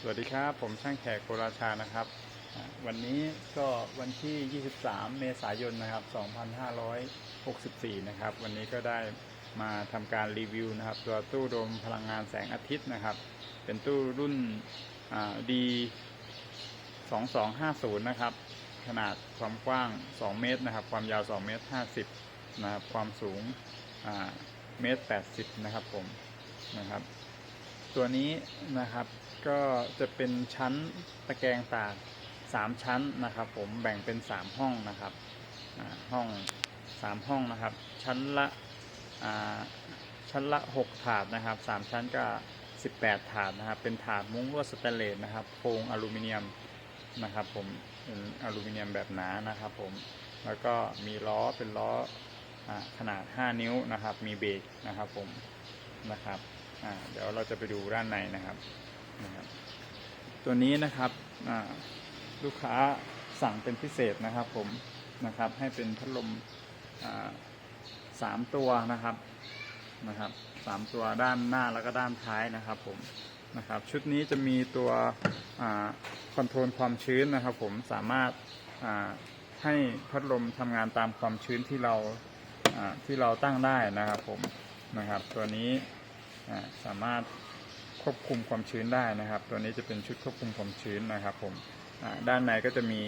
สวัสดีครับ ผมช่างแขกโกราชานะครับ วันนี้ก็วันที่ 23 เมษายนนะครับ 2564 นะครับ วันนี้ก็ได้มาทำการรีวิวนะครับ ตัวตู้โดมพลังงานแสงอาทิตย์นะครับ เป็นตู้รุ่นดี 2250 นะครับ ขนาดความกว้าง 2 เมตรนะครับ ความยาว 2 เมตร 50 นะครับ ความสูงเมตร 80 นะครับผมนะครับ ตัวนี้นะครับ ก็จะเป็นชั้นตะแกรงตาก3ชั้นนะครับ ผมแบ่งเป็น 3 ห้องนะครับห้อง 3 ห้องนะครับ ชั้นละชั้นละ 6 ถาดนะครับ 3 ชั้นก็ 18 ถาดนะครับ เป็นถาดมุ้งลวดสแตนเลสนะครับโครงอลูมิเนียมนะครับผมเป็นอลูมิเนียมแบบหนานะครับผมแล้วก็มีล้อเป็นล้ออขนาด 5 นิ้วนะครับ มีเบรกนะครับผมนะครับเดี๋ยวเราจะไปดูด้านในนะครับ นะครับตัวนี้นะครับลูกค้าสั่งเป็นพิเศษนะครับผมนะครับให้เป็นพัดลมสามตัวนะครับนะครับสามตัวด้านหน้าแล้วก็ด้านท้ายนะครับผมนะครับชุดนี้จะมีตัวคอนโทรลความชื้นนะครับ ผมสามารถให้พัดลมทำงานตามความชื้นที่เราที่เราตั้งได้นะครับผมนะครับ ตัวนี้สามารถ ควบคุมความชื้นได้นะครับ ตัวนี้จะเป็นชุดควบคุมความชื้นนะครับผมด้านในก็จะมี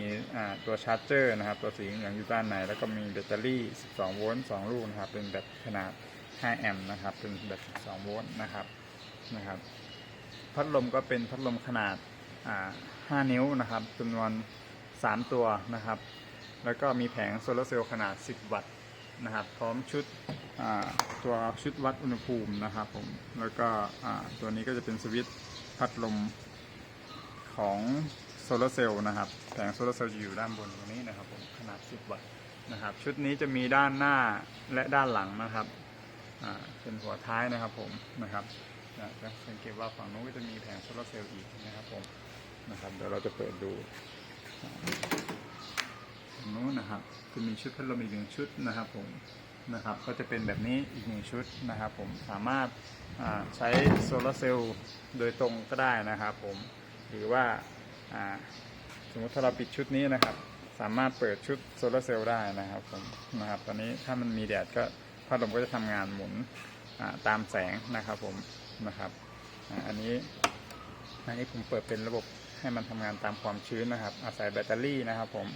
ตัวชาร์จเจอร์นะครับ ตัวสีเหลืองอยู่ด้านใน แล้วก็มีแบตเตอรี่ 12 โวลต์ 2 ลูกนะครับ เป็นแบตขนาด 5 แอมป์นะครับ เป็นแบต 12 โวลต์นะครับ นะครับ พัดลมก็เป็นพัดลมขนาดอ่า5นิ้วนะครับจำนวน 3 ตัวนะครับ แล้วก็มีแผงโซลาร์เซลล์ขนาด 10 วัตต์ นะครับ พร้อมชุดตัวชุดวัดอุณหภูมินะครับผมแล้วก็ตัวนี้ก็จะเป็นสวิตช์พัดลมของโซลาร์เซลล์นะครับแผงโซลาร์เซลล์จะอยู่ด้านบนตรงนี้นะครับผมขนาด 10 วัตต์นะครับ ชุดนี้จะมีด้านหน้าและด้านหลังนะครับเป็นหัวท้ายนะครับผมนะครับจะสังเกตว่าฝั่งนู้นก็จะมีแผงโซลาร์เซลล์อีกนะครับผมนะครับเดี๋ยวเราจะเปิดดู งนู้นนะครับจะมีชุดพัดลมอีกหนึ่งชุดนะครับผมนะครับก็จะเป็นแบบนี้อีกหนึ่งชุดนะครับผมสามารถใช้โซลาร์เซลล์โดยตรงก็ได้นะครับผมหรือว่าสมมติถ้าเราปิดชุดนี้นะครับ สามารถเปิดชุดโซลาร์เซลล์ได้นะครับผมนะครับตอนนี้ถ้ามันมีแดดก็พัดลมก็จะทำงานหมุนตามแสงนะครับผมนะครับอันนี้อันนี้ผมเปิดเป็นระบบให้มันทำงานตามความชื้นนะครับ อาศัยแบตเตอรี่นะครับผม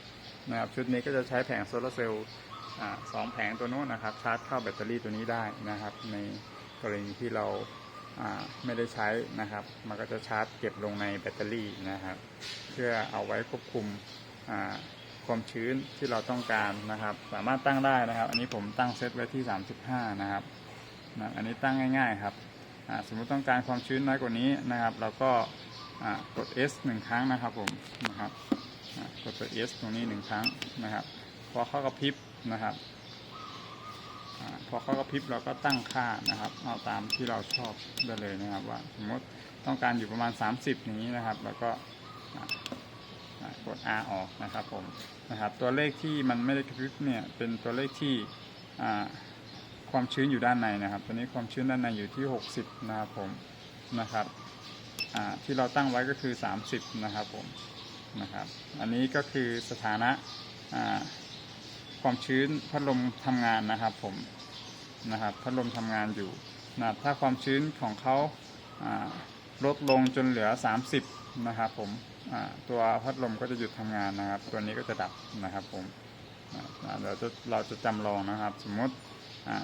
นะครับชุดนี้ก็จะใช้แผงโซลาร์เซลล์สองแผงตัวโน้นนะครับ ชาร์จเข้าแบตเตอรี่ตัวนี้ได้นะครับ ในกรณีที่เราไม่ได้ใช้นะครับ มันก็จะชาร์จเก็บลงในแบตเตอรี่นะครับ เพื่อเอาไว้ควบคุมความชื้นที่เราต้องการนะครับ สามารถตั้งได้นะครับ อันนี้ผมตั้งเซตไว้ที่ 35 นะครับนะอันนี้ตั้งง่าย ๆครับสมมุติต้องการความชื้นน้อยกว่านี้นะครับ เราก็กด S หนึ่งครั้งนะครับผมนะครับ กดตัว S ตรงนี้หนึ่งครั้งนะครับ พอเข้ากระพริบนะครับอพอเข้ากระพริบเราก็ตั้งค่านะครับ เอาตามที่เราชอบได้เลยนะครับว่าสมมติต้องการอยู่ประมาณ 30 อย่างนี้นะครับ แล้วก็กด R ออกนะครับผมนะครับ ตัวเลขที่มันไม่ได้กระพริบเนี่ยเป็นตัวเลขที่ความชื้นอยู่ด้านในนะครับ ตอนนี้ความชื้นด้านในอยู่ที่ 60 นะครับผมนะครับที่เราตั้งไว้ก็คือ 30 นะครับผม นะครับ อันนี้ก็คือสถานะความชื้นพัดลมทำงานนะครับผมนะครับพัดลมทำงานอยู่นะถ้าความชื้นของเขาาลดลงจนเหลือ 30 นะครับผมตัวพัดลมก็จะหยุดทำงานนะครับ ตัวนี้ก็จะดับนะครับผมอ่าเดี๋ยวจะเราจะจำลองนะครับ สมมติ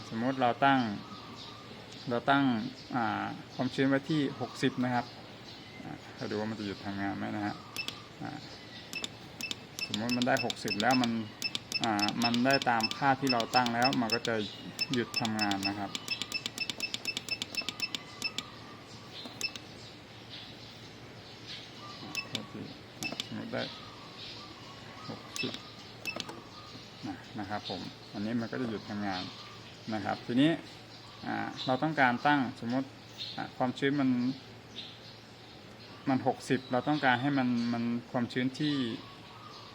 สมมติเราตั้ง เราตั้งความชื้นไว้ที่ 60 นะครับอ่าดูว่ามันจะหยุดทำงานไหมนะฮะ สมมติมันได้ 60 แล้วมันอ่ามันได้ตามค่าที่เราตั้งแล้ว มันก็จะหยุดทำงานนะครับสมมติได้ 60 นะครับผม อันนี้มันก็จะหยุดทำงานนะครับ ทีนี้เราต้องการตั้งสมมติความชื้นมัน มันหกสิบเราต้องการให้มันมันความชื้นที่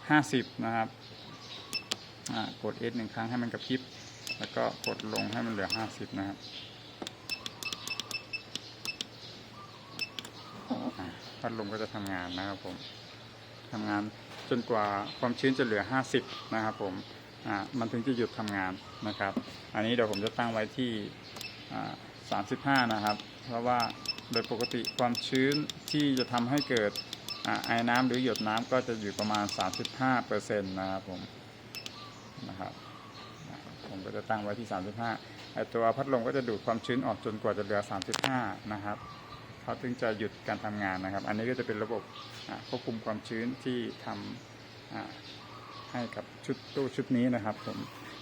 ห้าสิบนะครับอ่ากด S หนึ่งครั้งให้มันกระพริบ แล้วก็กดลงให้มันเหลือห้าสิบนะครับโออ่าพัดลมก็จะทำงานนะครับผมทำงานจนกว่าความชื้นจะเหลือ 50 นะครับผมอ่ามันถึงจะหยุดทำงานนะครับ อันนี้เดี๋ยวผมจะตั้งไว้ที่อ่า35 นะครับ เพราะว่า โดยปกติความชื้นที่จะทำให้เกิดไอ้น้ำหรือหยดน้ำก็จะอยู่ประมาณ 35%นะครับผมนะครับผมก็จะตั้งไว้ที่ 35ไอตัวพัดลมก็จะดูดความชื้นออกจนกว่าจะเหลือ 35 นะครับเขาถึงจะหยุดการทำงานนะครับ อันนี้ก็จะเป็นระบบควบคุมความชื้นที่ทำให้กับชุดตู้ชุดนี้นะครับผม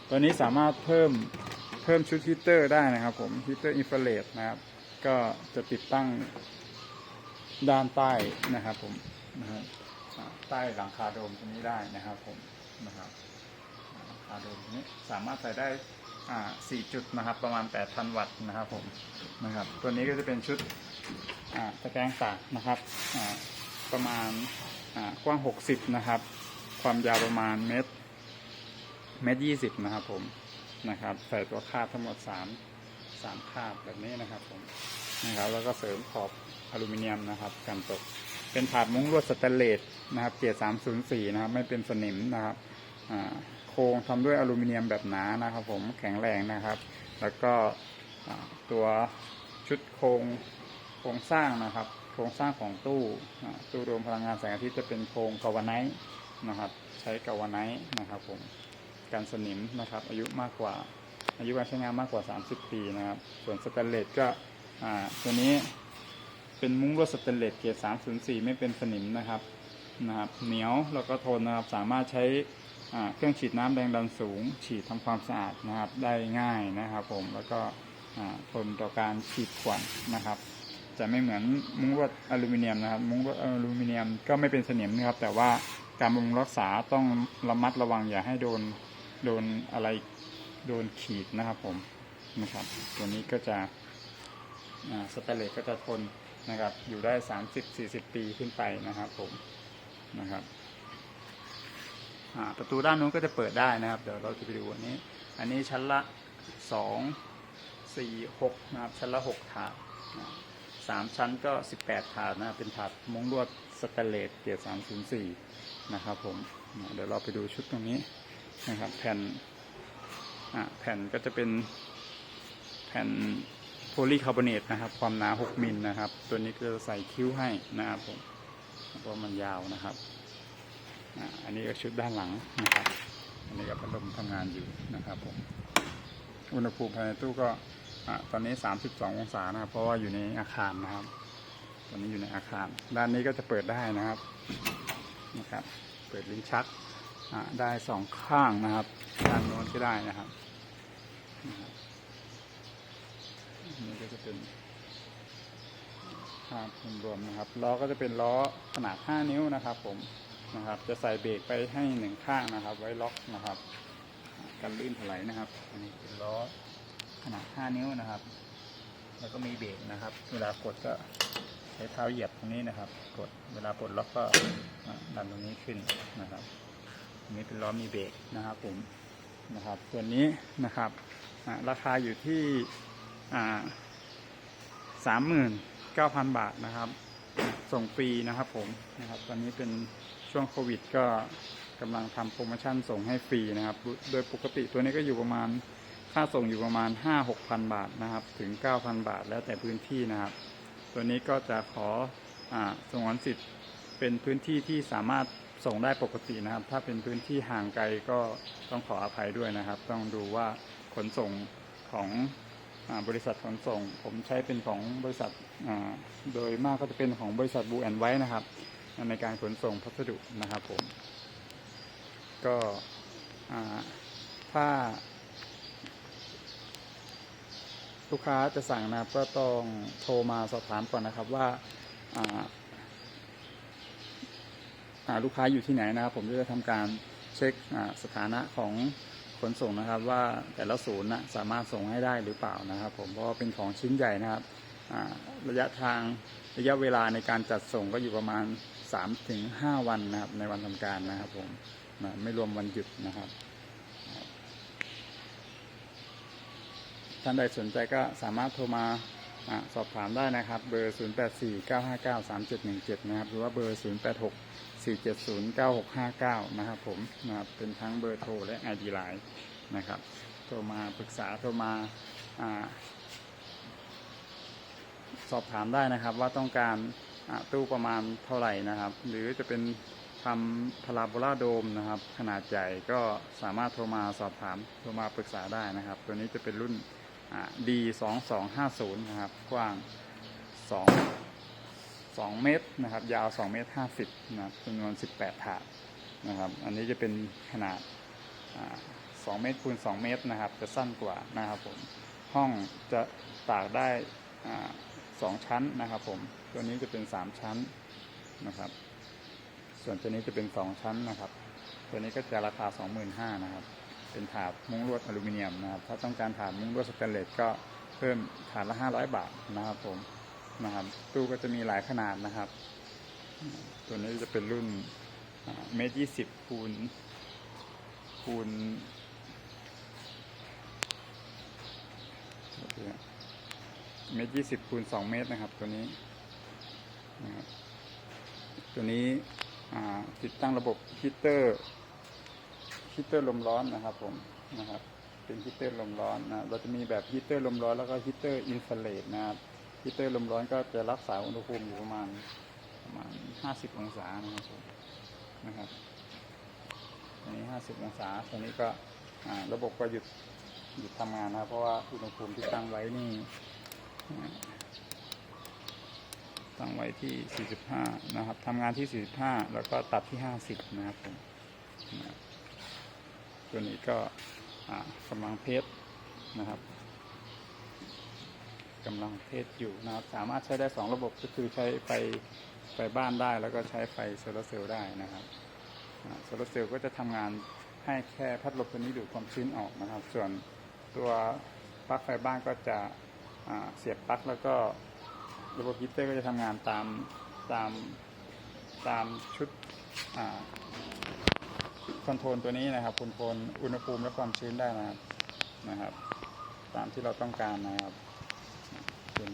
ตัวนี้สามารถเพิ่มเพิ่มชุดฮีตเตอร์ได้นะครับผมฮีตเตอร์อินฟราเรดนะครับ ก็จะติดตั้งด้านใต้นะครับผมนะครับอ่าใต้หลังคาโดมตรงนี้ได้นะครับผมนะครับหลังคาโดมตรงนี้สามารถใส่ได้อ่าสี่จุดนะครับ ประมาณ 8,000 วัตต์นะครับผมนะครับ ตัวนี้ก็จะเป็นชุดอ่าตะแกรงตากนะครับอ่าประมาณอ่ากว้าง 60 นะครับ ความยาวประมาณเมตรเมตรยี่สิบนะครับผมนะครับ ใส่ตัวคาดทั้งหมด 3 3คาดแบบนี้นะครับผมนะครับ แล้วก็เสริมขอบอลูมิเนียมนะครับกันตก เป็นถาดมุ้งลวดสแตนเลสนะครับ เกียร์304นะครับ ไม่เป็นสนิมนะครับโครงทำด้วยอลูมิเนียมแบบหนานะครับ ผมแข็งแรงนะครับ แล้วก็ตัวชุดโครงโครงสร้างนะครับ โครงสร้างของตู้ตู้รวมพลังงานแสงอาทิตย์จะเป็นโครงกาวาไนท์นะครับ ใช้กาวาไนท์นะครับ ผมการสนิมนะครับ อายุมากกว่า อายุการใช้งานมากกว่า 30 ปีนะครับ ส่วนสแตนเลสก็ตัวนี้เป็นมุ้งลวดสแตนเลสเกียร์304 ไม่เป็นสนิมนะครับนะครับ เหนียวแล้วก็ทนนะครับสามารถใช้เครื่องฉีดน้ำแรงดันสูง ฉีดทำความสะอาดนะครับได้ง่ายนะครับ ผมแล้วก็ทนต่อการฉีดควันนะครับ จะไม่เหมือนมุ้งลวดอลูมิเนียมนะครับ มุ้งลวดอลูมิเนียมก็ไม่เป็นสนิมนะครับ แต่ว่าการบำรุงรักษาต้องระมัดระวังอย่าให้โดนโดนอะไร โดนขีดนะครับผมนะครับ ตัวนี้ก็จะสแตนเลสก็จะทนนะครับ อยู่ได้ 30-40 ปีขึ้นไปนะครับผมนะครับประตูด้านนู้นก็จะเปิดได้นะครับ เดี๋ยวเราจะไปดูอันนี้ อันนี้ชั้นละสองสี่หกนะครับ ชั้นละหกถาดสามชั้นก็สิบแปดถาดนะ เป็นถาดมุ้งลวดสแตนเลสเกียร์สามศูนย์สี่นะครับผม เดี๋ยวเราไปดูชุดตรงนี้นะครับ แผ่น แผ่นก็จะเป็นแผ่นโพลีคาร์บอเนตนะครับ ความหนา 6 มิลนะครับ ตัวนี้ก็จะใส่คิ้วให้นะครับผมเพราะมันยาวนะครับอันนี้ก็ชุดด้านหลังนะครับ อันนี้ก็พัดลมทำงานอยู่นะครับผม อุณหภูมิภายในตู้ก็ตอนนี้ 32 องศานะครับ เพราะว่าอยู่ในอาคารนะครับ ตอนนี้อยู่ในอาคาร ด้านนี้ก็จะเปิดได้นะครับ นะครับ เปิดลิ้นชัก ได้สองข้างนะครับด้านโน้นก็ได้นะครับนี่ก็จะเป็นภาพรวมนะครับล้อก็จะเป็นล้อขนาด 5 นิ้วนะครับ ผมนะครับ จะใส่เบรกไปให้หนึ่งข้างนะครับ ไว้ล็อกนะครับ กันลื่นถลายนะครับ อันนี้เป็นล้อขนาด 5 นิ้วนะครับ แล้วก็มีเบรกนะครับ เวลากดก็ใช้เท้าเหยียบตรงนี้นะครับ กดเวลาปลดล็อกก็ดันตรงนี้ขึ้นนะครับ นี้เป็นล้อมีเบรกนะครับผมนะครับส่วนนี้นะครับราคาอยู่ที่สามหมื่นเก้าพันบาทนะครับ ส่งฟรีนะครับผมนะครับ ตอนนี้เป็นช่วงโควิดก็กำลังทำโปรโมชั่นส่งให้ฟรีนะครับ โดยปกติตัวนี้ก็อยู่ประมาณค่าส่งอยู่ประมาณ 5 6พันบาทนะครับ ถึง 9,000 บาทแล้วแต่พื้นที่นะครับ ตัวนี้ก็จะขออาสงวนสิทธิ์เป็นพื้นที่ที่สามารถ ส่งได้ปกตินะครับ ถ้าเป็นพื้นที่ห่างไกลก็ต้องขออภัยด้วยนะครับ ต้องดูว่าขนส่งของอบริษัทขนส่ง ผมใช้เป็นของบริษัทโดยมากก็จะเป็นของบริษัทบูแอนไว้นะครับ ในการขนส่งพัสดุนะครับผม ก็ถ้า ลูกค้าจะสั่งนะครับก็ต้องโทรมาสอบถามก่อนนะครับว่า ลูกค้าอยู่ที่ไหนนะครับ ผมจะทำการเช็คสถานะของขนส่งนะครับ ว่าแต่ละศูนย์นะสามารถส่งให้ได้หรือเปล่านะครับ ผมเพราะว่าเป็นของชิ้นใหญ่นะครับระยะทางระยะเวลาในการจัดส่งก็อยู่ประมาณ 3-5 วันนะครับ ในวันทำการนะครับ ผมไม่รวมวันหยุดนะครับท่านใดสนใจก็สามารถโทรมาอสอบถามได้นะครับ เบอร์ 0849593717 นะครับ หรือว่าเบอร์ 0864709659 นะครับผมนะครับเป็นทั้งเบอร์โทรและ ID Line นะครับโทรมาปรึกษาโทรมาอ่าสอบถามได้นะครับว่าต้องการตู้ประมาณเท่าไหร่นะครับ หรือจะเป็นทำพาราโบลาโดมนะครับ ขนาดใหญ่ก็สามารถโทรมาสอบถามโทรมาปรึกษาได้นะครับ ตัวนี้จะเป็นรุ่น D 2 2 5 0 นะครับ กว้าง 2 2 เมตรนะครับ ยาว 2 เมตร 50นะครับจำนวน 18 ถาดนะครับ อันนี้จะเป็นขนาดอ่า2เมตรคูณ 2 เมตรนะครับ จะสั้นกว่านะครับผม ห้องจะตากได้อ่าสองชั้นนะครับผม ตัวนี้จะเป็น 3 ชั้นนะครับ ส่วนตัวนี้จะเป็น 2 ชั้นนะครับ ตัวนี้ก็จะราคา 25,000นะครับ เป็นถาดมุ้งลวดอลูมิเนียมนะครับ ถ้าต้องการถาดมุ้งลวดสแตนเลสก็เพิ่มถาดละ 500 บาทนะครับผม นะครับ ตู้ก็จะมีหลายขนาดนะครับ ตัวนี้จะเป็นรุ่นเมตรยี่สิบคูณคูณเมตรยี่สิบคูณสองเมตรนะครับ ตัวนี้นะครับตัวนี้ติดตั้งระบบฮีเตอร์ฮีเตอร์ลมร้อนนะครับผมนะครับ เป็นฮีเตอร์ลมร้อนนะเราจะมีแบบฮีเตอร์ลมร้อนแล้วก็ฮีเตอร์อินฟราเรดนะครับ ฮีเตอร์ลมร้อนก็จะรักษาอุณหภูมิอยู่ประมาณประมาณ50องศานะครับนะครับอันนี้50องศาตัวนี้ก็ระบบก็หยุดหยุดทำงานนะเพราะว่าอุณหภูมิที่ตั้งไว้นี่ตั้งไว้ที่ 45 นะครับทำงานที่ 45 แล้วก็ตัดที่ 50 นะครับผมนะครับตัวนี้ก็กำลังเพชรนะครับ กำลังเพชรอยู่นะครับ สามารถใช้ได้สองระบบก็คือใช้ไฟไฟบ้านได้แล้วก็ใช้ไฟโซลาร์เซลล์ได้นะครับโซลาร์เซลล์ก็จะทำงานให้แค่พัดลมตัวนี้ดูดความชื้นออกนะครับ ส่วนตัวปลั๊กไฟบ้านก็จะเสียบปลั๊กแล้วก็ระบบฮีเตอร์ก็จะทำงานตามตามตามชุดคอนโทรลตัวนี้นะครับคอนโทรลอุณหภูมิและความชื้นได้นะครับนะครับ ตามที่เราต้องการนะครับ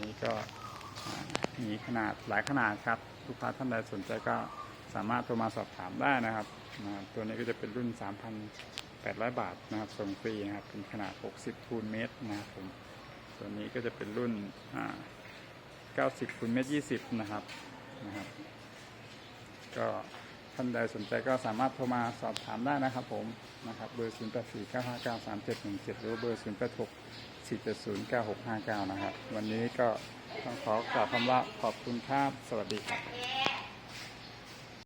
นี้ก็มีขนาดหลายขนาดครับลูกค้าท่านใดสนใจก็สามารถโทรมาสอบถามได้นะครับนะตัวนี้ก็จะเป็นรุ่น 3,800 บาทนะครับส่งฟรีนะครับเป็นขนาด 60คูณเมตรนะครับผมตัวนี้ก็จะเป็นรุ่นอ่า90คูณเมตร 20 นะครับนะครับ ก็ท่านใดสนใจก็สามารถโทรมาสอบถามได้นะครับผมนะครับเบอร์ 0 8 4 9 5 9 3 7 1 7 หรือว่าเบอร์ 0 4 7 0 9 6 5 9 นะครับ วันนี้ก็ต้องขอกล่าวคำว่าขอบคุณครับ สวัสดีครับ